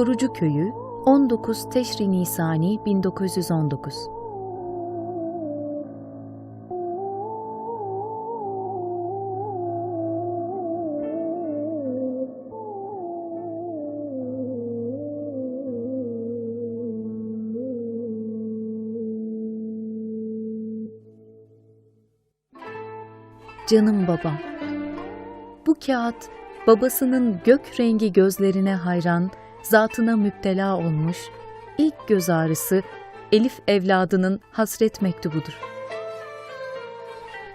Korucu Köyü 19 Teşri Nisani 1919 Canım babam. Bu kağıt babasının gök rengi gözlerine hayran, zatına müptela olmuş, ilk göz ağrısı Elif evladının hasret mektubudur.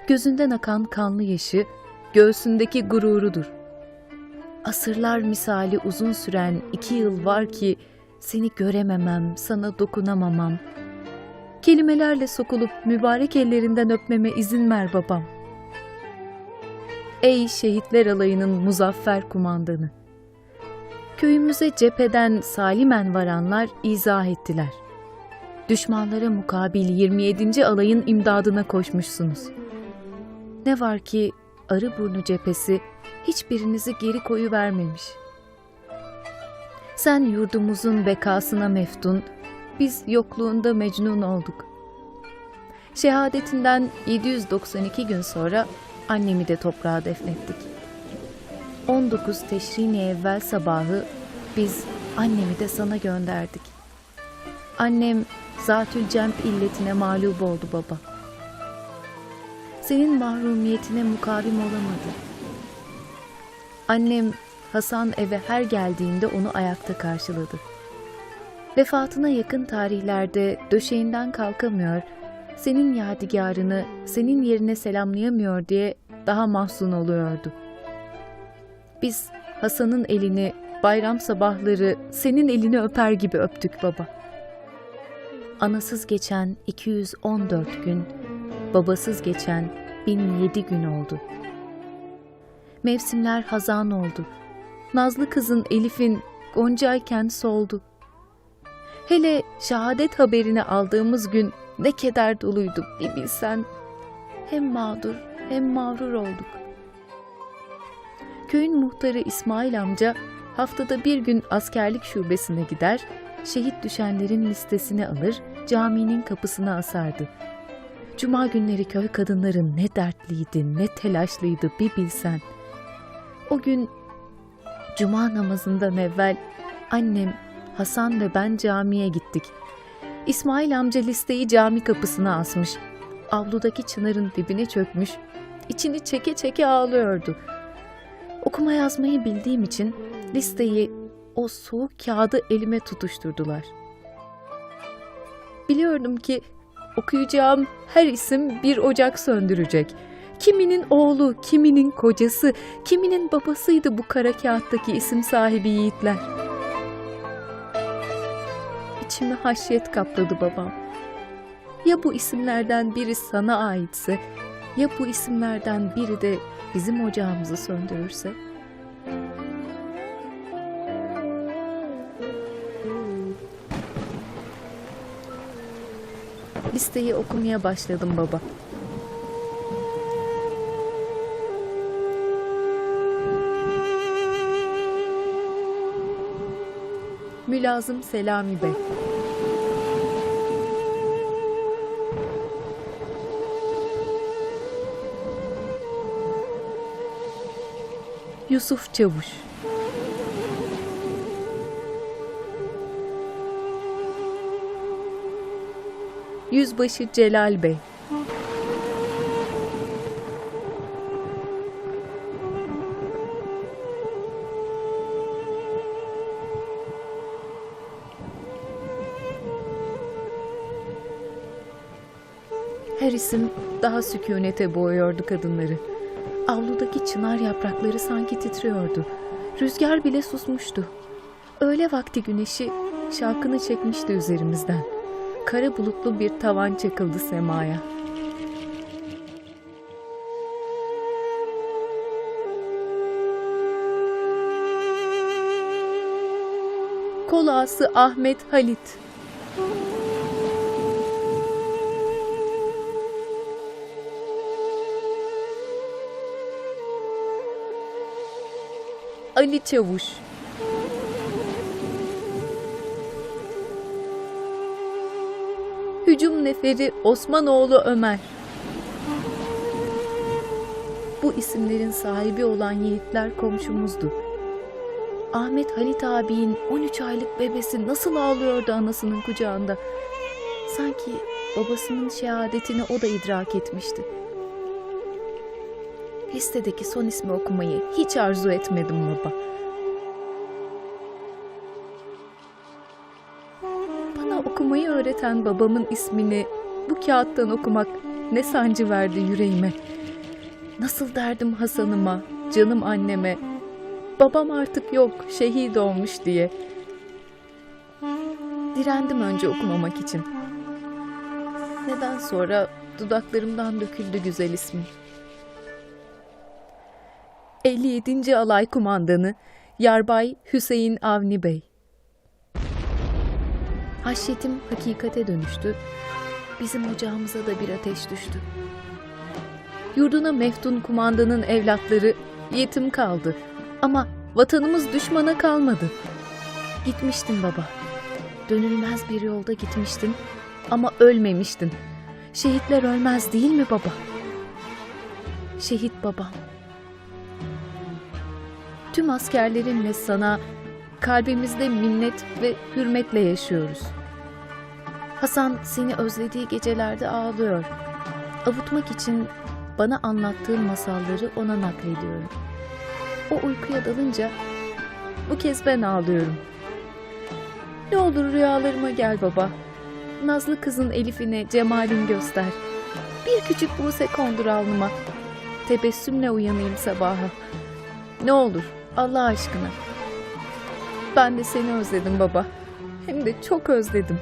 Gözünden akan kanlı yaşı, göğsündeki gururudur. Asırlar misali uzun süren iki yıl var ki seni görememem, sana dokunamamam. Kelimelerle sokulup mübarek ellerinden öpmeme izin ver babam. Ey şehitler alayının muzaffer kumandanı! Köyümüze cepheden salimen varanlar izah ettiler. Düşmanlara mukabil 27. alayın imdadına koşmuşsunuz. Ne var ki Arıburnu cephesi hiçbirinizi geri koyu vermemiş. Sen yurdumuzun bekasına meftun, biz yokluğunda mecnun olduk. Şehadetinden 792 gün sonra annemi de toprağa defnettik. 19 Teşrini evvel sabahı biz annemi de sana gönderdik. Annem Zatül Cemp illetine mağlup oldu baba. Senin mahrumiyetine mukavim olamadı. Annem Hasan eve her geldiğinde onu ayakta karşıladı. Vefatına yakın tarihlerde döşeğinden kalkamıyor, senin yadigarını senin yerine selamlayamıyor diye daha mahzun oluyordu. Biz Hasan'ın elini bayram sabahları senin elini öper gibi öptük baba. Anasız geçen 214 gün, babasız geçen 1007 gün oldu. Mevsimler hazan oldu. Nazlı kızın Elif'in goncayken soldu. Hele şehadet haberini aldığımız gün ne keder doluydu bir bilsen. Hem mağdur hem mağrur olduk. Köyün muhtarı İsmail amca haftada bir gün askerlik şubesine gider, şehit düşenlerin listesini alır, caminin kapısına asardı. Cuma günleri köy kadınları ne dertliydi, ne telaşlıydı bir bilsen. O gün cuma namazından evvel annem, Hasan ve ben camiye gittik. İsmail amca listeyi cami kapısına asmış. Avludaki çınarın dibine çökmüş. içini çeke çeke ağlıyordu. Okuma yazmayı bildiğim için listeyi o soğuk kağıdı elime tutuşturdular. Biliyordum ki okuyacağım her isim bir ocak söndürecek. Kiminin oğlu, kiminin kocası, kiminin babasıydı bu kara kağıttaki isim sahibi yiğitler. İçimi haşyet kapladı babam. Ya bu isimlerden biri sana aitse, ya bu isimlerden biri de bizim ocağımızı söndürürse? Listeyi okumaya başladım baba. Mülazım Selami Bey. Yusuf Çavuş. Yüzbaşı Celal Bey. Her isim daha sükunete boğuyordu kadınları. Avludaki çınar yaprakları sanki titriyordu. Rüzgar bile susmuştu. Öğle vakti güneşi şarkını çekmişti üzerimizden. Kara bulutlu bir tavan çakıldı semaya. Kol ağası Ahmet Halit. Ali Çavuş hücum neferi Osmanoğlu Ömer. Bu isimlerin sahibi olan yiğitler komşumuzdu. Ahmet Halit abinin 13 aylık bebesi nasıl ağlıyordu anasının kucağında. Sanki babasının şehadetini o da idrak etmişti. Listedeki son ismi okumayı hiç arzu etmedim baba. Bana okumayı öğreten babamın ismini bu kağıttan okumak ne sancı verdi yüreğime. Nasıl derdim Hasan'ıma, canım anneme, babam artık yok, şehit olmuş diye. Direndim önce okumamak için. Neden sonra dudaklarımdan döküldü güzel ismi. 57. Alay Kumandanı Yarbay Hüseyin Avni Bey. Haşyetim hakikate dönüştü. Bizim ocağımıza da bir ateş düştü. Yurduna meftun kumandanın evlatları yetim kaldı. Ama vatanımız düşmana kalmadı. Gitmiştin baba. Dönülmez bir yolda gitmiştin ama ölmemiştin. Şehitler ölmez değil mi baba? Şehit babam. Tüm askerlerinle sana kalbimizde minnet ve hürmetle yaşıyoruz. Hasan seni özlediği gecelerde ağlıyor. Avutmak için bana anlattığın masalları ona naklediyorum. O uykuya dalınca bu kez ben ağlıyorum. Ne olur rüyalarıma gel baba. Nazlı kızın Elif'ine cemalin göster. Bir küçük buse kondur alnıma. Tebessümle uyanayım sabaha. Ne olur Allah aşkına. Ben de seni özledim baba. Hem de çok özledim.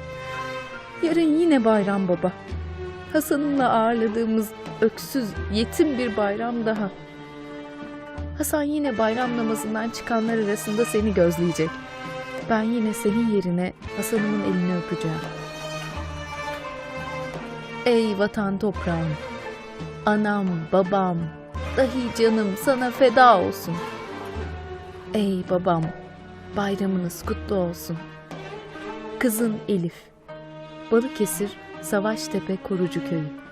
Yarın yine bayram baba. Hasan'ımla ağırladığımız öksüz, yetim bir bayram daha. Hasan yine bayram namazından çıkanlar arasında seni gözleyecek. Ben yine senin yerine Hasan'ımın elini öpeceğim. Ey vatan toprağım, anam, babam, dahi canım sana feda olsun. Ey babam, bayramınız kutlu olsun. Kızın Elif, Balıkesir, Savaştepe Korucu Köyü.